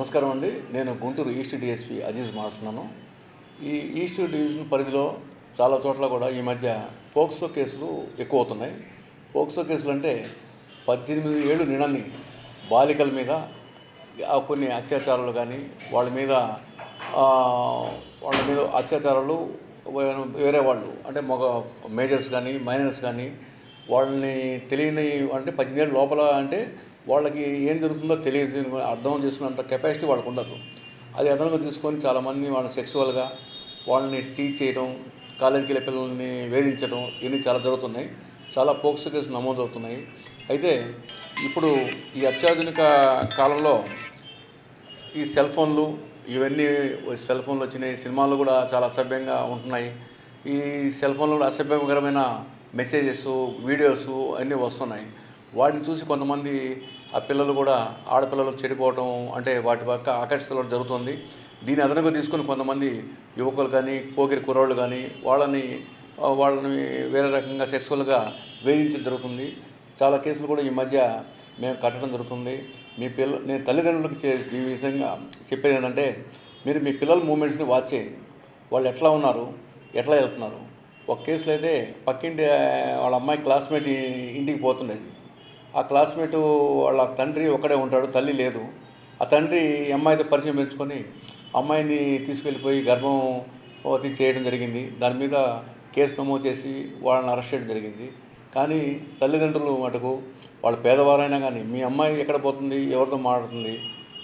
నమస్కారం అండి. నేను గుంటూరు ఈస్ట్ డిఎస్పి అజీజ్ మాట్లాడుతున్నాను. ఈ ఈస్ట్ డివిజన్ పరిధిలో చాలా చోట్ల కూడా ఈ మధ్య పోక్సో కేసులు ఎక్కువ అవుతున్నాయి పోక్సో కేసులు అంటే పద్దెనిమిది ఏళ్ళు నిండని బాలికల మీద కొన్ని అత్యాచారాలు కానీ వాళ్ళ మీద వాళ్ళ మీద అత్యాచారాలు వేరే వాళ్ళు అంటే మగ మేజర్స్ కానీ మైనర్స్ కానీ వాళ్ళని తెలియని అంటే పద్దెనిమిది ఏళ్ళ లోపల అంటే వాళ్ళకి ఏం జరుగుతుందో తెలియదు. అర్థం చేసుకున్నంత కెపాసిటీ వాళ్ళకు ఉండదు. అది అదనంగా తీసుకొని చాలామంది వాళ్ళని సెక్సువల్గా వాళ్ళని టీచ్ చేయడం కాలేజీకి వెళ్ళే పిల్లల్ని వేధించడం ఇవన్నీ చాలా జరుగుతున్నాయి. చాలా పోక్సో కేసులు నమోదవుతున్నాయి. అయితే ఇప్పుడు ఈ అత్యాధునిక కాలంలో ఈ సెల్ ఫోన్లు ఇవన్నీ సెల్ ఫోన్లు వచ్చినాయి. సినిమాలు కూడా చాలా అసభ్యంగా ఉంటున్నాయి. ఈ సెల్ ఫోన్లో కూడా అసభ్యకరమైన మెసేజెస్ వీడియోస్ అన్నీ వస్తున్నాయి. వాటిని చూసి కొంతమంది ఆ పిల్లలు కూడా ఆడపిల్లలు చెడిపోవటం అంటే వాటి పక్క ఆకర్షితులు జరుగుతుంది. దీని అదనంగా తీసుకొని కొంతమంది యువకులు కానీ పోకిరి కుర్రాళ్ళు కానీ వాళ్ళని వాళ్ళని వేరే రకంగా సెక్సువల్గా వేధించడం జరుగుతుంది. చాలా కేసులు కూడా ఈ మధ్య మేము కట్టడం జరుగుతుంది. మీ పిల్ల నేను తల్లిదండ్రులకు చే ఈ విధంగా చెప్పేది ఏంటంటే మీరు మీ పిల్లల మూమెంట్స్ని వాచ్ చేయండి. వాళ్ళు ఎట్లా ఉన్నారు? ఎట్లా వెళ్తున్నారు? ఒక కేసులో అయితే పక్కింటి వాళ్ళ అమ్మాయి క్లాస్మేట్ ఇంటికి పోతుండేది. ఆ క్లాస్మేట్ వాళ్ళ తండ్రి ఒక్కడే ఉంటాడు తల్లి లేదు. ఆ తండ్రి అమ్మాయితో పరిచయం పెంచుకొని అమ్మాయిని తీసుకెళ్ళిపోయి గర్భం వతి చేయడం జరిగింది. దాని మీద కేసు నమోదు చేసి వాళ్ళని అరెస్ట్ చేయడం జరిగింది. కానీ తల్లిదండ్రులు మటుకు వాళ్ళు పేదవారైనా కానీ మీ అమ్మాయి ఎక్కడ పోతుంది ఎవరితో మాట్లాడుతుంది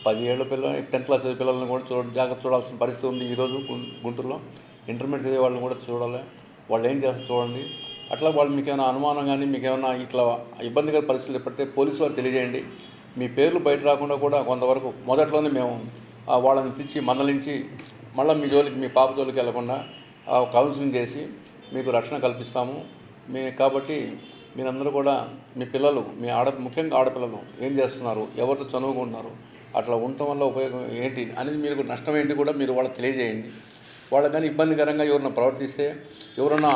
పది ఏళ్ళ పిల్ల టెన్త్ క్లాస్ చదివే పిల్లల్ని కూడా చూడ జాగ్రత్త చూడాల్సిన పరిస్థితి ఉంది ఈరోజు గుంటూరులో. ఇంటర్మీడియట్ చదివే వాళ్ళని కూడా చూడాలి. వాళ్ళు ఏం చేస్తారు చూడండి. అట్లా వాళ్ళు మీకు ఏమైనా అనుమానం కానీ మీకు ఏమైనా ఇట్లా ఇబ్బందికర పరిస్థితులు పడితే పోలీసు వారు తెలియజేయండి. మీ పేర్లు బయట రాకుండా కూడా కొంతవరకు మొదట్లోనే మేము వాళ్ళని పిలిచి మందలించి మళ్ళీ మీ జోలికి మీ పాప జోలికి వెళ్ళకుండా ఆ, కౌన్సిలింగ్ చేసి మీకు రక్షణ కల్పిస్తాము. మీ కాబట్టి మీరందరూ కూడా మీ పిల్లలు మీ ఆడ ముఖ్యంగా ఆడపిల్లలు ఏం చేస్తున్నారు ఎవరితో చదువుకుంటున్నారు అట్లా ఉండటం వల్ల ఉపయోగం ఏంటి అనేది మీకు నష్టం ఏంటి కూడా మీరు వాళ్ళకి తెలియజేయండి. వాళ్ళకి కానీ ఇబ్బందికరంగా ఎవరైనా ప్రవర్తిస్తే ఎవరన్నా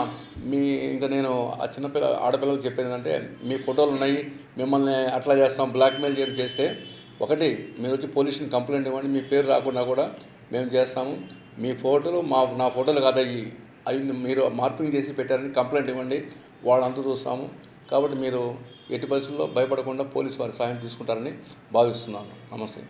మీ ఇంకా నేను ఆ చిన్నపిల్ల ఆడపిల్లలకు చెప్పేది ఏంటంటే మీ ఫోటోలు ఉన్నాయి మిమ్మల్ని అట్లా చేస్తాం బ్లాక్మెయిల్ చేయడం చేస్తే ఒకటి మీరు వచ్చి పోలీసుని కంప్లైంట్ ఇవ్వండి మీ పేరు రాకుండా కూడా మేము చేస్తాము. మీ ఫోటోలు మా నా ఫోటోలు కాదయ్యి అవి మీరు మార్పింగ్ చేసి పెట్టారని కంప్లైంట్ ఇవ్వండి వాళ్ళంతా చూస్తాము. కాబట్టి మీరు ఎట్టి పరిస్థితుల్లో భయపడకుండా పోలీసు వారి సాయం తీసుకుంటారని భావిస్తున్నాను. నమస్తే.